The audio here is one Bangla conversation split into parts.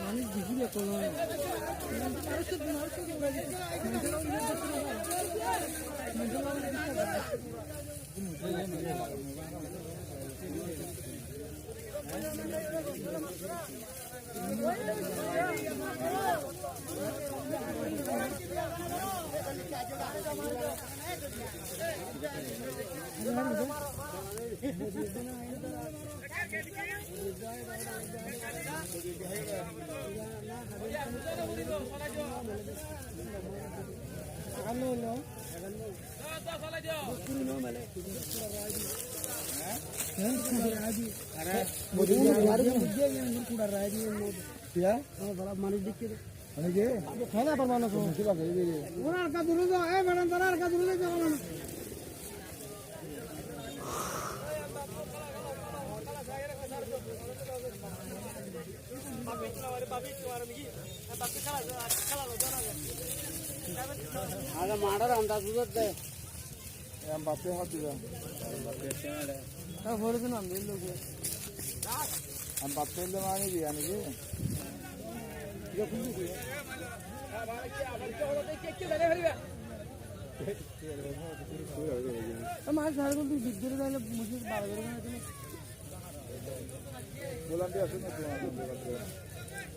মানুষ দেখিবে কোনো মানুষ দেখতে খেলা পারবা না ওনার কাজ দূরে যাও ಅದ ಮಾಡಾರ ಅಂದಾಜು ಬಪ್ಪೆ ಹಾಕಿದ ಹೊಡೆದು ನಮ್ದು ಇಲ್ಲ ನಮ್ಮ ಬಪ್ಪೆ ಇಲ್ಲ ಮಾಡಿದ್ವಿ ನನಗೆ মাছ ধরার বলতে বিদ্যুৎ তাহলে মুখে বার করে বললাম যে আসুন না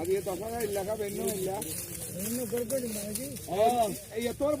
അത് തൊക്കെ ഇല്ല പെണ്ണുമില്ല എത്തോളം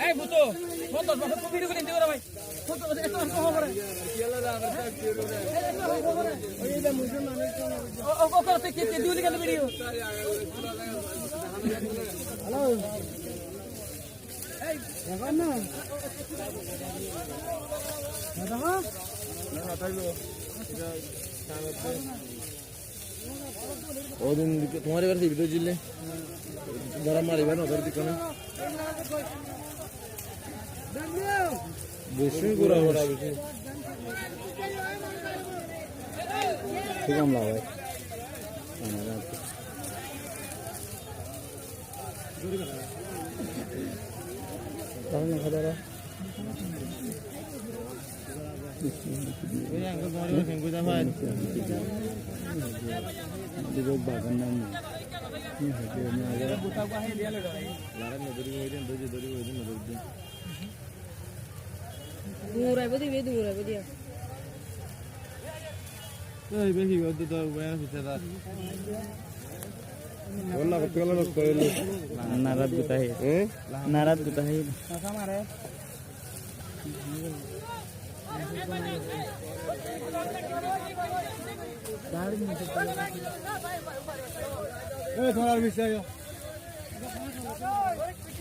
এই বুতো কত বড় বিড়ি করে দিও রে ভাই। ওদিন তোমার এবার ভিডিও দিলে যারা মারিবে না দিকে না বেশি ঘোরা ঘোরা বেশি। ঠিক আমলা ভাই। তাহলে খাদারা বাগান নাম দূর আইব দিবি দূর আইব দিয়া বেশি করতে তো নারাজ গুতা হে নারাজ গুতা হে